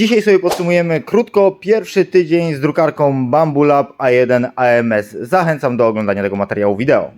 Dzisiaj sobie podsumujemy krótko pierwszy tydzień z drukarką Bambu Lab A1 AMS. Zachęcam do oglądania tego materiału wideo.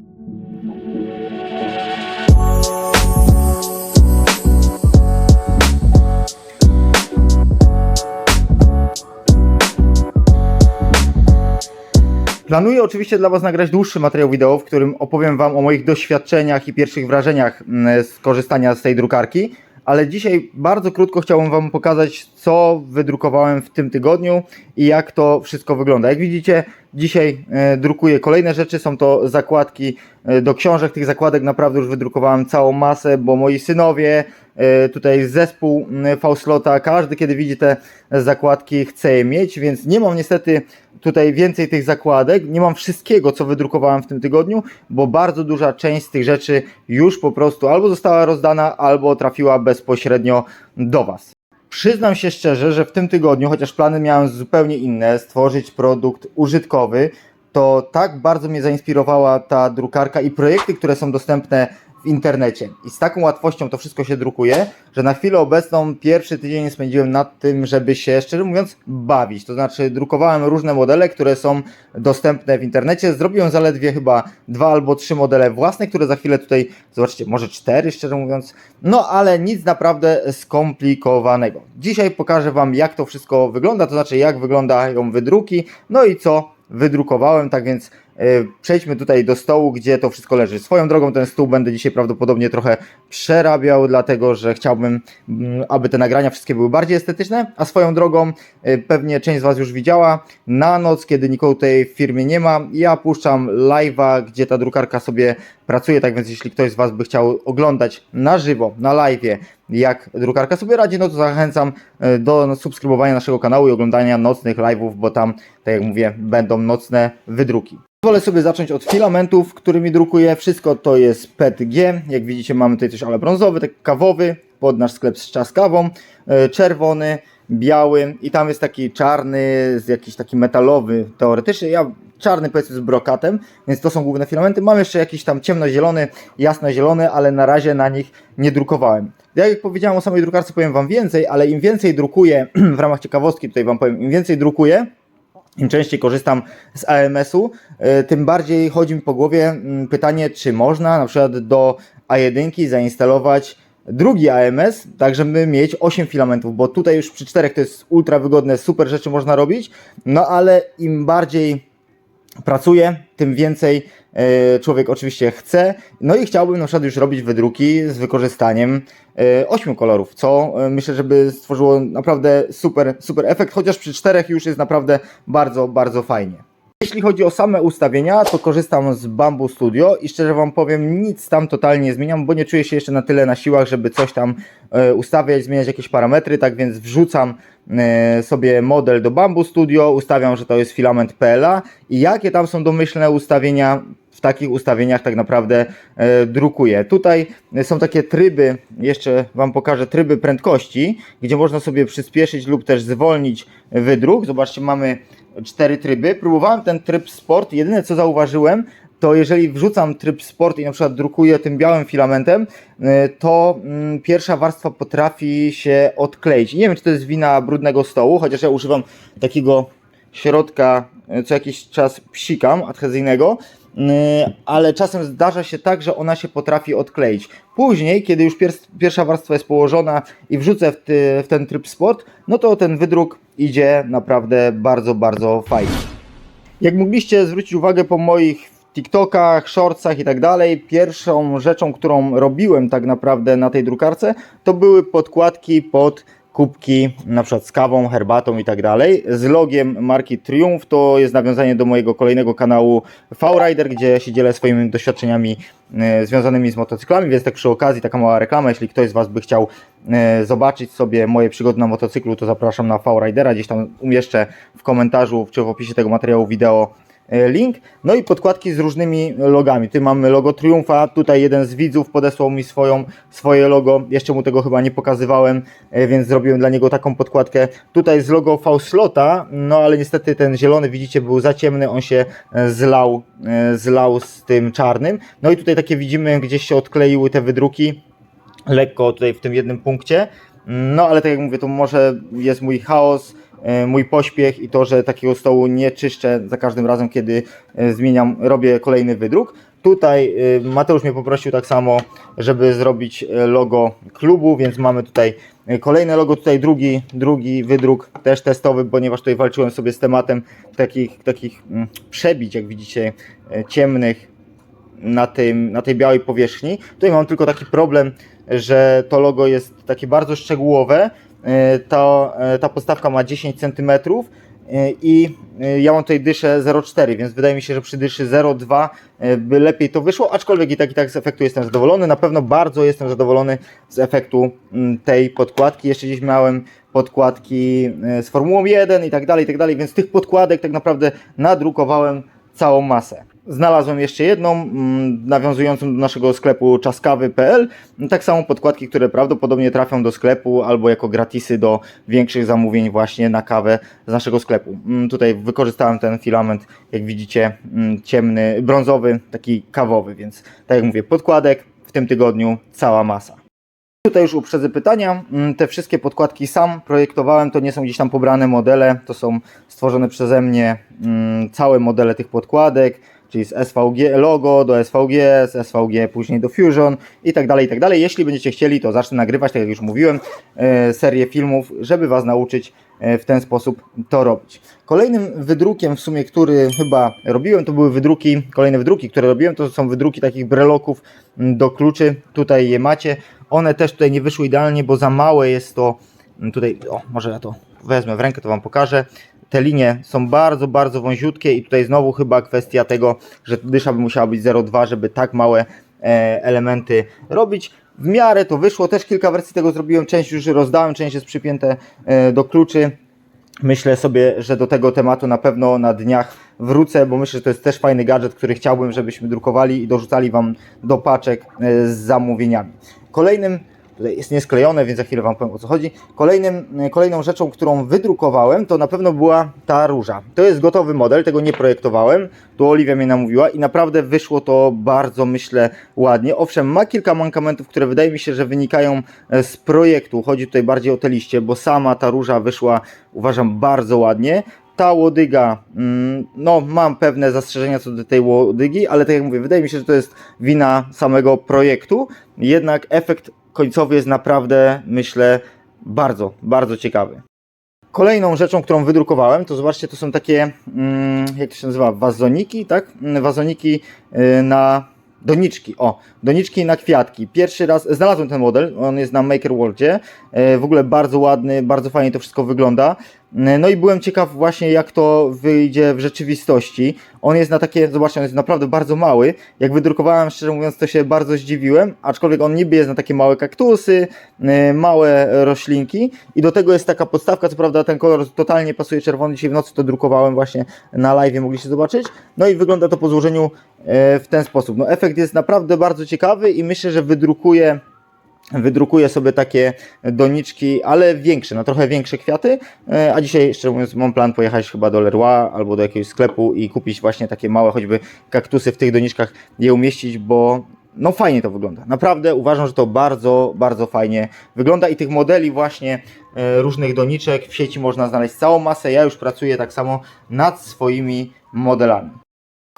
Planuję oczywiście dla Was nagrać dłuższy materiał wideo, w którym opowiem Wam o moich doświadczeniach i pierwszych wrażeniach mm, z korzystania z tej drukarki, ale dzisiaj bardzo krótko chciałbym Wam pokazać, co wydrukowałem w tym tygodniu i jak to wszystko wygląda. Jak widzicie, dzisiaj e, drukuję kolejne rzeczy, są to zakładki e, do książek. Tych zakładek naprawdę już wydrukowałem całą masę, bo moi synowie, e, tutaj zespół Fauslota, każdy kiedy widzi te zakładki chce je mieć, więc nie mam niestety tutaj więcej tych zakładek. Nie mam wszystkiego, co wydrukowałem w tym tygodniu, bo bardzo duża część z tych rzeczy już po prostu albo została rozdana, albo trafiła bezpośrednio do Was. Przyznam się szczerze, że w tym tygodniu, chociaż plany miałem zupełnie inne, stworzyć produkt użytkowy, to tak bardzo mnie zainspirowała ta drukarka i projekty, które są dostępne w internecie. I z taką łatwością to wszystko się drukuje, że na chwilę obecną pierwszy tydzień spędziłem nad tym, żeby się, szczerze mówiąc, bawić. To znaczy drukowałem różne modele, które są dostępne w internecie. Zrobiłem zaledwie chyba dwa albo trzy modele własne, które za chwilę tutaj, zobaczcie, może cztery, szczerze mówiąc. No ale nic naprawdę skomplikowanego. Dzisiaj pokażę Wam, jak to wszystko wygląda, to znaczy jak wyglądają wydruki, no i co wydrukowałem, tak więc przejdźmy tutaj do stołu, gdzie to wszystko leży. Swoją drogą ten stół będę dzisiaj prawdopodobnie trochę przerabiał, dlatego że chciałbym, mm, aby te nagrania wszystkie były bardziej estetyczne, a swoją drogą e, pewnie część z Was już widziała, na noc, kiedy nikogo w firmie nie ma, ja puszczam live'a, gdzie ta drukarka sobie pracuje, tak więc jeśli ktoś z Was by chciał oglądać na żywo, na live'ie, jak drukarka sobie radzi, no to zachęcam e, do subskrybowania naszego kanału i oglądania nocnych live'ów, bo tam, tak jak mówię, będą nocne wydruki. Wolę sobie zacząć od filamentów, którymi drukuję. Wszystko to jest PETG. Jak widzicie, mamy tutaj coś ale brązowy, tak kawowy, pod nasz sklep z czas kawą, e, czerwony, biały i tam jest taki czarny, jakiś taki metalowy teoretycznie. Ja czarny powiedzmy z brokatem, więc to są główne filamenty. Mam jeszcze jakiś tam ciemnozielony, jasnozielony, ale na razie na nich nie drukowałem. Jak powiedziałem o samej drukarce, powiem Wam więcej, ale im więcej drukuję, w ramach ciekawostki tutaj Wam powiem, im więcej drukuję, im częściej korzystam z AMS-u, y, tym bardziej chodzi mi po głowie mm, pytanie, czy można na przykład do A1 zainstalować drugi AMS, tak żeby mieć 8 filamentów, bo tutaj już przy czterech to jest ultra wygodne, super rzeczy można robić, no ale im bardziej pracuję, tym więcej e, człowiek oczywiście chce. No i chciałbym na przykład już robić wydruki z wykorzystaniem e, ośmiu kolorów, co e, myślę, żeby stworzyło naprawdę super, super efekt, chociaż przy czterech już jest naprawdę bardzo, bardzo fajnie. Jeśli chodzi o same ustawienia, to korzystam z Bambu Studio i szczerze Wam powiem, nic tam totalnie nie zmieniam, bo nie czuję się jeszcze na tyle na siłach, żeby coś tam e, ustawiać, zmieniać jakieś parametry, tak więc wrzucam e, sobie model do Bambu Studio, ustawiam, że to jest filament PLA i jakie tam są domyślne ustawienia, w takich ustawieniach tak naprawdę e, drukuję. Tutaj są takie tryby, jeszcze Wam pokażę tryby prędkości, gdzie można sobie przyspieszyć lub też zwolnić wydruk. Zobaczcie, mamy cztery tryby. Próbowałem ten tryb sport. Jedyne co zauważyłem, to jeżeli wrzucam tryb sport i na przykład drukuję tym białym filamentem, y, to mm, pierwsza warstwa potrafi się odkleić. Nie wiem, czy to jest wina brudnego stołu, chociaż ja używam takiego środka, y, co jakiś czas psikam adhezyjnego, ale czasem zdarza się tak, że ona się potrafi odkleić. Później, kiedy już pier pierwsza warstwa jest położona i wrzucę w, ty, w ten tryb sport, no to ten wydruk idzie naprawdę bardzo, bardzo fajnie. Jak mogliście zwrócić uwagę po moich TikTokach, shortsach i tak dalej, pierwszą rzeczą, którą robiłem tak naprawdę na tej drukarce, to były podkładki pod kubki, na przykład z kawą, herbatą i tak dalej. Z logiem marki Triumph to jest nawiązanie do mojego kolejnego kanału V-Rider, gdzie się dzielę swoimi doświadczeniami e, związanymi z motocyklami, więc tak przy okazji taka mała reklama, jeśli ktoś z Was by chciał e, zobaczyć sobie moje przygody na motocyklu, to zapraszam na V-Ridera, gdzieś tam umieszczę w komentarzu czy w opisie tego materiału wideo link. No i podkładki z różnymi logami. Tu mamy logo Triumfa, tutaj jeden z widzów podesłał mi swoją, swoje logo, jeszcze mu tego chyba nie pokazywałem, e, więc zrobiłem dla niego taką podkładkę. Tutaj z logo V-Slota, no ale niestety ten zielony widzicie był za ciemny, on się e, zlał, e, zlał z tym czarnym. No i tutaj takie widzimy, gdzieś się odkleiły te wydruki, lekko tutaj w tym jednym punkcie. No ale tak jak mówię, to może jest mój chaos, e, mój pośpiech i to, że takiego stołu nie czyszczę za każdym razem, kiedy e, zmieniam, robię kolejny wydruk. Tutaj e, Mateusz mnie poprosił tak samo, żeby zrobić e, logo klubu, więc mamy tutaj e, kolejne logo, tutaj drugi, drugi wydruk, też testowy, ponieważ tutaj walczyłem sobie z tematem takich, takich mm, przebić, jak widzicie, e, ciemnych na, tym, na tej białej powierzchni. Tutaj mam tylko taki problem, że to logo jest takie bardzo szczegółowe. E, Ta, e, ta podstawka ma 10 cm i e, ja mam tutaj dyszę 0,4, więc wydaje mi się, że przy dyszy 0,2 e, by lepiej to wyszło, aczkolwiek i tak i tak z efektu jestem zadowolony. Na pewno bardzo jestem zadowolony z efektu mm, tej podkładki. Jeszcze gdzieś miałem podkładki z Formułą 1 i tak dalej, i tak dalej, więc tych podkładek tak naprawdę nadrukowałem całą masę. Znalazłem jeszcze jedną, mm, nawiązującą do naszego sklepu czaskawy.pl. Tak samo podkładki, które prawdopodobnie trafią do sklepu albo jako gratisy do większych zamówień właśnie na kawę z naszego sklepu. Mm, Tutaj wykorzystałem ten filament, jak widzicie, mm, ciemny, brązowy, taki kawowy, więc tak jak mówię, podkładek w tym tygodniu cała masa. Tutaj już uprzedzę pytania. Te wszystkie podkładki sam projektowałem, to nie są gdzieś tam pobrane modele, to są stworzone przeze mnie całe modele tych podkładek, czyli z SVG logo do SVG, z SVG później do Fusion i tak dalej, i tak dalej. Jeśli będziecie chcieli, to zacznę nagrywać, tak jak już mówiłem, e, serię filmów, żeby Was nauczyć e, w ten sposób to robić. Kolejnym wydrukiem w sumie, który chyba robiłem, to były wydruki, kolejne wydruki, które robiłem, to są wydruki takich breloków do kluczy. Tutaj je macie. One też tutaj nie wyszły idealnie, bo za małe jest to. Tutaj, o, może ja to wezmę w rękę, to Wam pokażę. Te linie są bardzo, bardzo wąziutkie i tutaj znowu chyba kwestia tego, że dysza by musiała być 0,2, żeby tak małe e, elementy robić. W miarę to wyszło, też kilka wersji tego zrobiłem, część już rozdałem, część jest przypięte e, do kluczy. Myślę sobie, że do tego tematu na pewno na dniach wrócę, bo myślę, że to jest też fajny gadżet, który chciałbym, żebyśmy drukowali i dorzucali Wam do paczek e, z zamówieniami. Kolejnym, tutaj jest niesklejone, więc za chwilę Wam powiem o co chodzi. Kolejnym, e, kolejną rzeczą, którą wydrukowałem, to na pewno była ta róża. To jest gotowy model, tego nie projektowałem. Tu Oliwia mnie namówiła i naprawdę wyszło to bardzo, myślę, ładnie. Owszem, ma kilka mankamentów, które wydaje mi się, że wynikają e, z projektu. Chodzi tutaj bardziej o te liście, bo sama ta róża wyszła, uważam, bardzo ładnie. Ta łodyga, mm, no mam pewne zastrzeżenia co do tej łodygi, ale tak jak mówię, wydaje mi się, że to jest wina samego projektu. Jednak efekt końcowy jest naprawdę, myślę, bardzo, bardzo ciekawy. Kolejną rzeczą, którą wydrukowałem, to zobaczcie, to są takie, mm, jak to się nazywa, wazoniki, tak? Mm, Wazoniki y, na doniczki, o, doniczki na kwiatki. Pierwszy raz znalazłem ten model, on jest na Maker Worldzie, y, w ogóle bardzo ładny, bardzo fajnie to wszystko wygląda. Y, No i byłem ciekaw właśnie jak to wyjdzie w rzeczywistości. On jest na takie, zobaczcie, on jest naprawdę bardzo mały. Jak wydrukowałem, szczerze mówiąc, to się bardzo zdziwiłem, aczkolwiek on niby jest na takie małe kaktusy, y, małe roślinki i do tego jest taka podstawka, co prawda ten kolor totalnie pasuje czerwony, dzisiaj w nocy to drukowałem właśnie na live, mogliście zobaczyć. No i wygląda to po złożeniu y, w ten sposób. No efekt jest naprawdę bardzo ciekawy i myślę, że wydrukuję wydrukuję sobie takie doniczki, ale większe, na trochę większe kwiaty, E, a dzisiaj, szczerze mówiąc, mam plan pojechać chyba do Leroy albo do jakiegoś sklepu i kupić właśnie takie małe choćby kaktusy w tych doniczkach, je umieścić, bo no fajnie to wygląda. Naprawdę uważam, że to bardzo, bardzo fajnie wygląda i tych modeli właśnie e, różnych doniczek w sieci można znaleźć całą masę. Ja już pracuję tak samo nad swoimi modelami.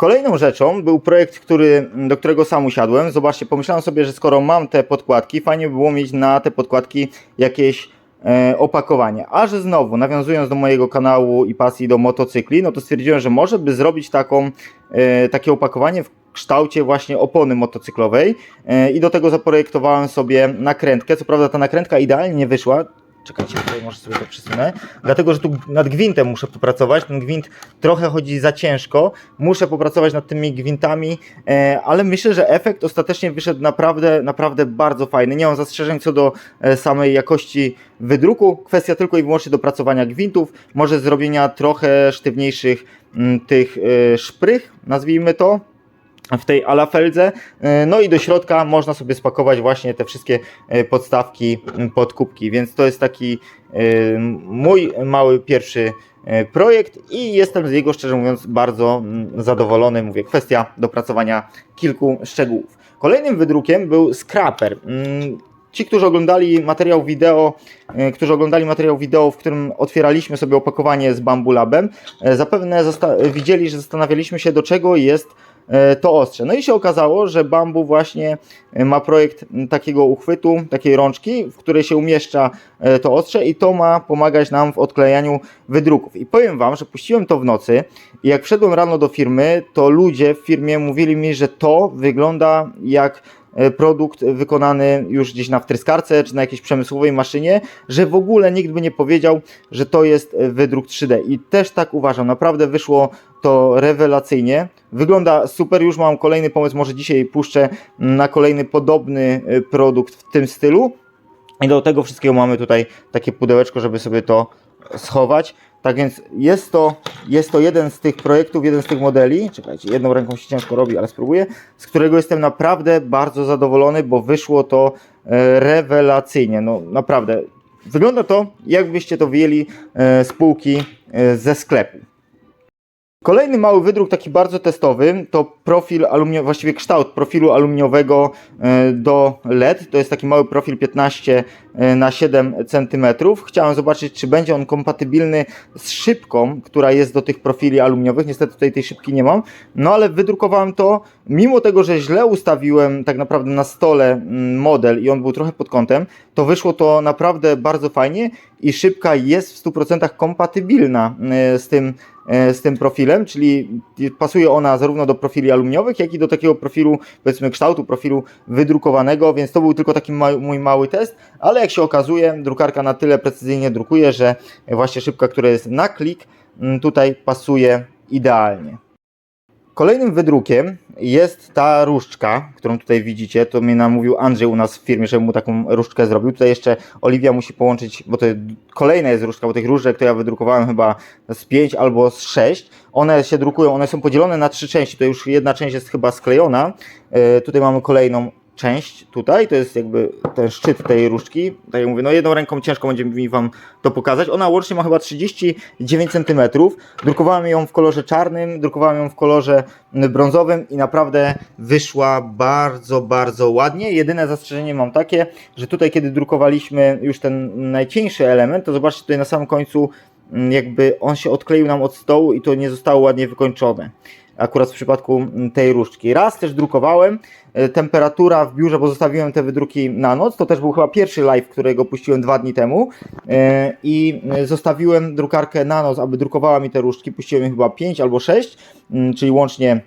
Kolejną rzeczą był projekt, który, do którego sam usiadłem. Zobaczcie, pomyślałem sobie, że skoro mam te podkładki, fajnie by było mieć na te podkładki jakieś e, opakowanie. A że znowu, nawiązując do mojego kanału i pasji do motocykli, no to stwierdziłem, że może by zrobić taką, e, takie opakowanie w kształcie właśnie opony motocyklowej e, i do tego zaprojektowałem sobie nakrętkę. Co prawda ta nakrętka idealnie nie wyszła, Czekajcie, tutaj może sobie to przesunę. Dlatego, że tu nad gwintem muszę popracować. Ten gwint trochę chodzi za ciężko. Muszę popracować nad tymi gwintami, e, ale myślę, że efekt ostatecznie wyszedł naprawdę, naprawdę bardzo fajny. Nie mam zastrzeżeń co do e, samej jakości wydruku. Kwestia tylko i wyłącznie dopracowania gwintów, może zrobienia trochę sztywniejszych tych e, szprych, nazwijmy to w tej alafeldze. E, No i do środka można sobie spakować właśnie te wszystkie e, podstawki pod kubki, więc to jest taki e, mój mały pierwszy projekt i jestem z jego szczerze mówiąc bardzo zadowolony. Mówię, kwestia dopracowania kilku szczegółów. Kolejnym wydrukiem był scraper. Ci, którzy oglądali materiał wideo, którzy oglądali materiał wideo, w którym otwieraliśmy sobie opakowanie z Bambu Labem, e, zapewne widzieli, że zastanawialiśmy się, do czego jest to ostrze. No i się okazało, że Bambu właśnie e, ma projekt takiego uchwytu, takiej rączki, w której się umieszcza e, to ostrze i to ma pomagać nam w odklejaniu wydruków. I powiem Wam, że puściłem to w nocy i jak wszedłem rano do firmy, to ludzie w firmie mówili mi, że to wygląda jak e, produkt wykonany już gdzieś na wtryskarce czy na jakiejś przemysłowej maszynie, że w ogóle nikt by nie powiedział, że to jest e, wydruk 3D. I też tak uważam, naprawdę wyszło to rewelacyjnie. Wygląda super, już mam kolejny pomysł, może dzisiaj puszczę na kolejny podobny e, produkt w tym stylu. I do tego wszystkiego mamy tutaj takie pudełeczko, żeby sobie to schować. Tak więc jest to, jest to jeden z tych projektów, jeden z tych modeli. Czekajcie, jedną ręką się ciężko robi, ale spróbuję. Z którego jestem naprawdę bardzo zadowolony, bo wyszło to e, rewelacyjnie. No naprawdę. Wygląda to, jakbyście to wyjęli e, z półki ze sklepu. Kolejny mały wydruk, taki bardzo testowy, to profil aluminiowy, właściwie kształt profilu aluminiowego e, do LED. To jest taki mały profil 15 na 7 cm. Chciałem zobaczyć, czy będzie on kompatybilny z szybką, która jest do tych profili aluminiowych. Niestety tutaj tej szybki nie mam, no ale wydrukowałem to, mimo tego, że źle ustawiłem tak naprawdę na stole mm, model i on był trochę pod kątem, to wyszło to naprawdę bardzo fajnie i szybka jest w 100% kompatybilna e, z tym e, z tym profilem, czyli pasuje ona zarówno do profili aluminiowych, jak i do takiego profilu, powiedzmy kształtu profilu wydrukowanego, więc to był tylko taki ma mój mały test, ale jak się okazuje, drukarka na tyle precyzyjnie drukuje, że właśnie szybka, która jest na klik, tutaj pasuje idealnie. Kolejnym wydrukiem jest ta różdżka, którą tutaj widzicie. To mnie namówił Andrzej u nas w firmie, żeby mu taką różdżkę zrobił. Tutaj jeszcze Oliwia musi połączyć, bo to kolejna jest różdżka, bo tych różdżek to ja wydrukowałem chyba z 5 albo z 6. One się drukują, one są podzielone na trzy części. To już jedna część jest chyba sklejona. Yy, tutaj mamy kolejną część tutaj, to jest jakby ten szczyt tej różdżki. Tak jak mówię, no jedną ręką ciężko będzie mi Wam to pokazać. Ona łącznie ma chyba 39 cm. Drukowałem ją w kolorze czarnym, drukowałem ją w kolorze brązowym i naprawdę wyszła bardzo, bardzo ładnie. Jedyne zastrzeżenie mam takie, że tutaj kiedy drukowaliśmy już ten najcieńszy element, to zobaczcie tutaj na samym końcu jakby on się odkleił nam od stołu i to nie zostało ładnie wykończone akurat w przypadku tej różdżki. Raz też drukowałem, e, temperatura w biurze, bo zostawiłem te wydruki na noc, to też był chyba pierwszy live, którego puściłem dwa dni temu e, i zostawiłem drukarkę na noc, aby drukowała mi te różdżki, puściłem chyba 5 albo 6, czyli łącznie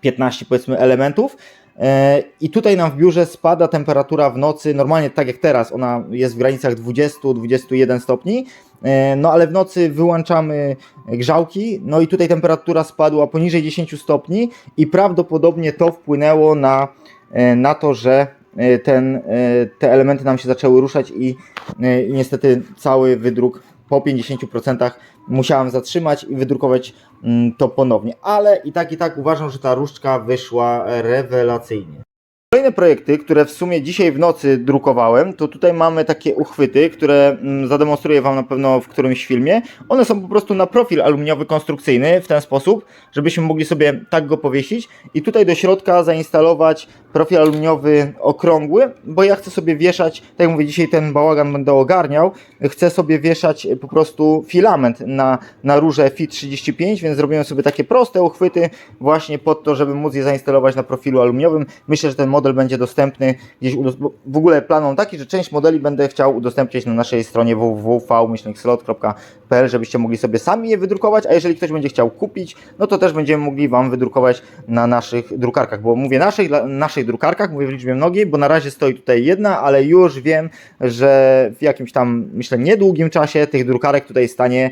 15 powiedzmy elementów. E, I tutaj nam w biurze spada temperatura w nocy, normalnie tak jak teraz, ona jest w granicach 20-21 stopni, E, no ale w nocy wyłączamy grzałki, no i tutaj temperatura spadła poniżej 10 stopni i prawdopodobnie to wpłynęło na, e, na to, że ten, te elementy nam się zaczęły ruszać i, i niestety cały wydruk po 50% musiałem zatrzymać i wydrukować mm, to ponownie. Ale i tak i tak uważam, że ta różdżka wyszła rewelacyjnie. Kolejne projekty, które w sumie dzisiaj w nocy drukowałem, to tutaj mamy takie uchwyty, które mm, zademonstruję Wam na pewno w którymś filmie. One są po prostu na profil aluminiowy konstrukcyjny w ten sposób, żebyśmy mogli sobie tak go powiesić i tutaj do środka zainstalować profil aluminiowy okrągły, bo ja chcę sobie wieszać, tak jak mówię, dzisiaj ten bałagan będę ogarniał, chcę sobie wieszać po prostu filament na, na rurze FIT 35, więc zrobiłem sobie takie proste uchwyty właśnie pod to, żeby móc je zainstalować na profilu aluminiowym. Myślę, że ten model będzie dostępny gdzieś, w ogóle plan mam taki, że część modeli będę chciał udostępnić na naszej stronie www.v-slot.pl, żebyście mogli sobie sami je wydrukować, a jeżeli ktoś będzie chciał kupić, no to też będziemy mogli Wam wydrukować na naszych drukarkach, bo mówię naszych, naszych drukarkach, mówię w liczbie mnogiej, bo na razie stoi tutaj jedna, ale już wiem, że w jakimś tam, myślę, niedługim czasie tych drukarek tutaj stanie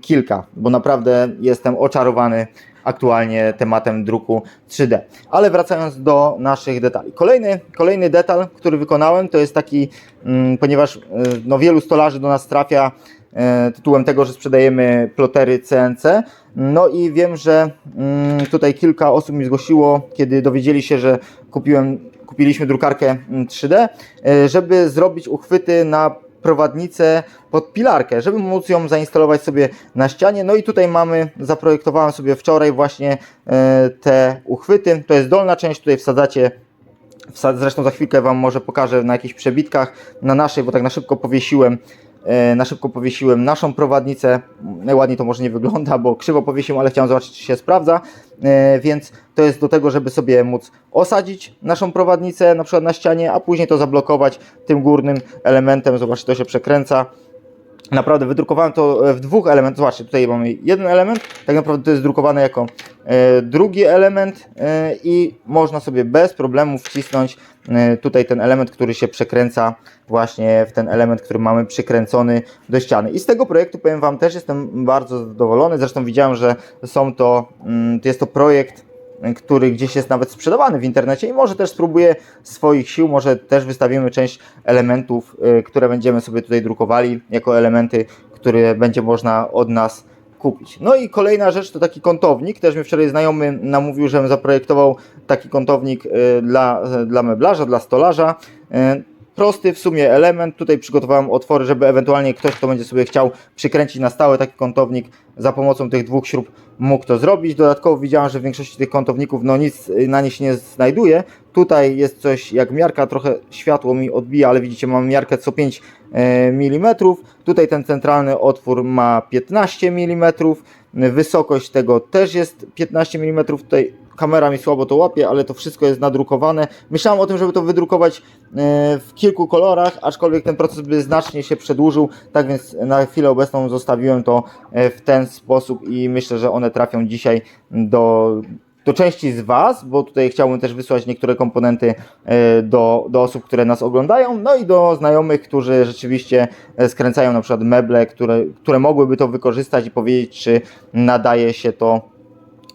kilka, bo naprawdę jestem oczarowany aktualnie tematem druku 3D. Ale wracając do naszych detali. Kolejny, kolejny detal, który wykonałem, to jest taki, mm, ponieważ y, no, wielu stolarzy do nas trafia y, tytułem tego, że sprzedajemy plotery CNC. No i wiem, że mm, tutaj kilka osób mi zgłosiło, kiedy dowiedzieli się, że kupiłem, kupiliśmy drukarkę 3D, y, żeby zrobić uchwyty na prowadnicę pod pilarkę, żeby móc ją zainstalować sobie na ścianie. No i tutaj mamy, zaprojektowałem sobie wczoraj właśnie e, te uchwyty. To jest dolna część, tutaj wsadzacie Wsa- Zresztą za chwilkę Wam może pokażę na jakichś przebitkach. Na naszej, bo tak na szybko powiesiłem, na szybko powiesiłem naszą prowadnicę. Ładnie to może nie wygląda, bo krzywo powiesiłem, ale chciałem zobaczyć, czy się sprawdza. E, Więc to jest do tego, żeby sobie móc osadzić naszą prowadnicę na przykład na ścianie, a później to zablokować tym górnym elementem. Zobaczcie, to się przekręca. Naprawdę wydrukowałem to e, w dwóch elementach. Zobaczcie, tutaj mamy jeden element, tak naprawdę to jest drukowane jako e, drugi element e, i można sobie bez problemu wcisnąć tutaj ten element, który się przekręca właśnie w ten element, który mamy przykręcony do ściany. I z tego projektu powiem Wam też jestem bardzo zadowolony. Zresztą widziałem, że są to, mm, jest to projekt który gdzieś jest nawet sprzedawany w internecie i może też spróbuję swoich sił, może też wystawimy część elementów, y, które będziemy sobie tutaj drukowali jako elementy, które będzie można od nas kupić. No i kolejna rzecz to taki kątownik. Też mi wczoraj znajomy namówił, żebym zaprojektował taki kątownik y, dla, dla meblarza, dla stolarza. Prosty w sumie element. Tutaj przygotowałem otwory, żeby ewentualnie ktoś, kto będzie sobie chciał przykręcić na stałe taki kątownik za pomocą tych dwóch śrub mógł to zrobić. Dodatkowo widziałem, że w większości tych kątowników no nic na nie się nie znajduje. Tutaj jest coś jak miarka, trochę światło mi odbija, ale widzicie mam miarkę co 5 mm. Tutaj ten centralny otwór ma 15 mm. Wysokość tego też jest 15 mm. Tutaj kamera mi słabo to łapie, ale to wszystko jest nadrukowane. Myślałem o tym, żeby to wydrukować e, w kilku kolorach, aczkolwiek ten proces by znacznie się przedłużył, tak więc na chwilę obecną zostawiłem to e, w ten sposób i myślę, że one trafią dzisiaj do, do części z Was, bo tutaj chciałbym też wysłać niektóre komponenty e, do, do osób, które nas oglądają, no i do znajomych, którzy rzeczywiście skręcają na przykład meble, które, które mogłyby to wykorzystać i powiedzieć, czy nadaje się to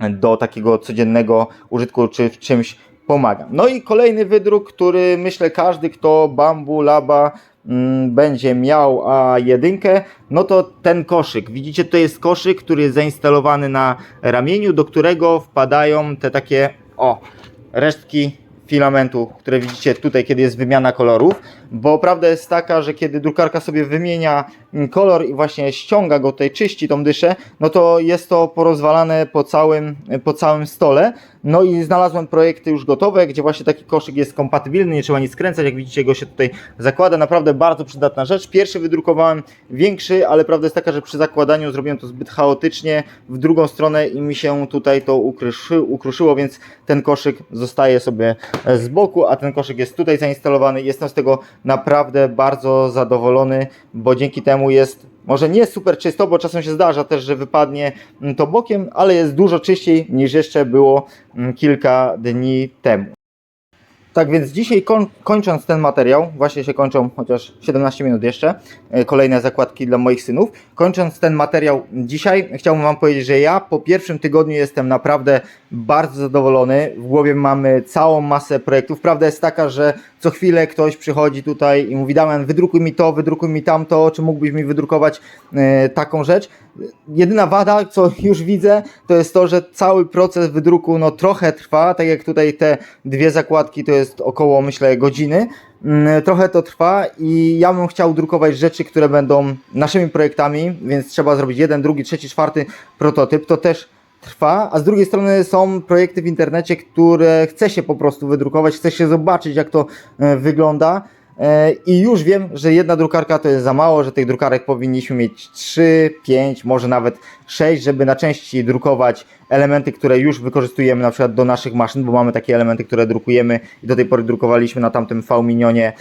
do takiego codziennego użytku, czy w czymś pomaga. No i kolejny wydruk, który myślę każdy, kto Bambu Laba mm, będzie miał a jedynkę, no to ten koszyk. Widzicie, to jest koszyk, który jest zainstalowany na ramieniu, do którego wpadają te takie o resztki filamentu, które widzicie tutaj, kiedy jest wymiana kolorów, bo prawda jest taka, że kiedy drukarka sobie wymienia kolor i właśnie ściąga go tutaj, czyści tą dyszę, no to jest to porozwalane po całym, po całym stole. No i znalazłem projekty już gotowe, gdzie właśnie taki koszyk jest kompatybilny, nie trzeba nic skręcać, jak widzicie go się tutaj zakłada, naprawdę bardzo przydatna rzecz. Pierwszy wydrukowałem większy, ale prawda jest taka, że przy zakładaniu zrobiłem to zbyt chaotycznie w drugą stronę i mi się tutaj to ukruszy, ukruszyło, więc ten koszyk zostaje sobie e, z boku, a ten koszyk jest tutaj zainstalowany. Jestem z tego naprawdę bardzo zadowolony, bo dzięki temu jest może nie super czysto, bo czasem się zdarza też, że wypadnie mm, to bokiem, ale jest dużo czyściej niż jeszcze było mm, kilka dni temu. Tak więc dzisiaj koń, kończąc ten materiał, właśnie się kończą chociaż 17 minut jeszcze, e, kolejne zakładki dla moich synów. Kończąc ten materiał dzisiaj, chciałbym Wam powiedzieć, że ja po pierwszym tygodniu jestem naprawdę bardzo zadowolony. W głowie mamy całą masę projektów. Prawda jest taka, że co chwilę ktoś przychodzi tutaj i mówi: Damian, wydrukuj mi to, wydrukuj mi tamto, czy mógłbyś mi wydrukować e, taką rzecz. Jedyna wada, co już widzę, to jest to, że cały proces wydruku no, trochę trwa, tak jak tutaj te dwie zakładki to jest około myślę godziny. Mm, Trochę to trwa i ja bym chciał drukować rzeczy, które będą naszymi projektami, więc trzeba zrobić jeden, drugi, trzeci, czwarty prototyp. To też trwa, a z drugiej strony są projekty w internecie, które chce się po prostu wydrukować, chce się zobaczyć, jak to e, wygląda. E, I już wiem, że jedna drukarka to jest za mało, że tych drukarek powinniśmy mieć 3, 5, może nawet 6, żeby na części drukować elementy, które już wykorzystujemy na przykład do naszych maszyn, bo mamy takie elementy, które drukujemy i do tej pory drukowaliśmy na tamtym V-minionie,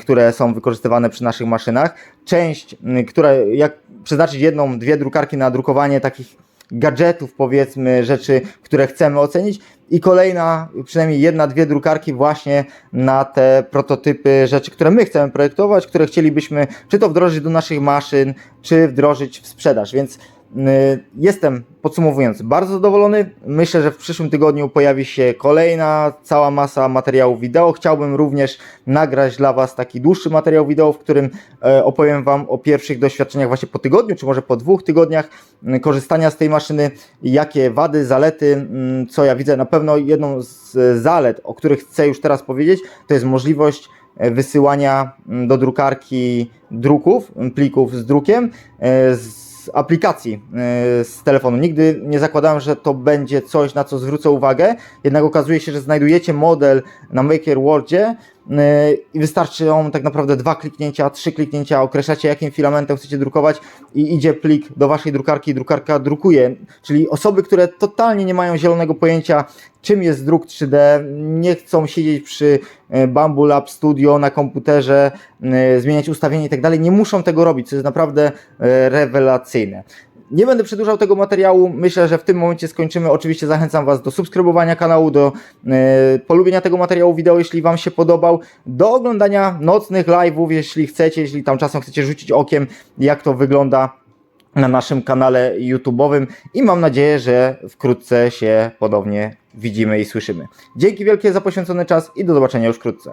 które są wykorzystywane przy naszych maszynach. Część, która jak przeznaczyć jedną, dwie drukarki na drukowanie takich gadżetów, powiedzmy, rzeczy, które chcemy ocenić. I kolejna, przynajmniej jedna, dwie drukarki właśnie na te prototypy rzeczy, które my chcemy projektować, które chcielibyśmy czy to wdrożyć do naszych maszyn, czy wdrożyć w sprzedaż, więc Jestem, podsumowując, bardzo zadowolony. Myślę, że w przyszłym tygodniu pojawi się kolejna cała masa materiałów wideo. Chciałbym również nagrać dla Was taki dłuższy materiał wideo, w którym e, opowiem Wam o pierwszych doświadczeniach właśnie po tygodniu, czy może po dwóch tygodniach m, korzystania z tej maszyny, jakie wady, zalety, m, co ja widzę. Na pewno jedną z e, zalet, o których chcę już teraz powiedzieć, to jest możliwość e, wysyłania m, do drukarki druków, plików z drukiem z z aplikacji yy, z telefonu. Nigdy nie zakładałem, że to będzie coś, na co zwrócę uwagę, jednak okazuje się, że znajdujecie model na Maker Wordzie i wystarczą tak naprawdę dwa kliknięcia, trzy kliknięcia, określacie jakim filamentem chcecie drukować i idzie plik do waszej drukarki i drukarka drukuje. Czyli osoby, które totalnie nie mają zielonego pojęcia, czym jest druk 3D, nie chcą siedzieć przy e, Bambu Lab Studio na komputerze, e, zmieniać ustawienia i tak dalej, nie muszą tego robić, co jest naprawdę e, rewelacyjne. Nie będę przedłużał tego materiału. Myślę, że w tym momencie skończymy. Oczywiście zachęcam Was do subskrybowania kanału, do e, polubienia tego materiału wideo, jeśli Wam się podobał, do oglądania nocnych live'ów, jeśli chcecie, jeśli tam czasem chcecie rzucić okiem, jak to wygląda na naszym kanale YouTube'owym i mam nadzieję, że wkrótce się ponownie widzimy i słyszymy. Dzięki wielkie za poświęcony czas i do zobaczenia już wkrótce.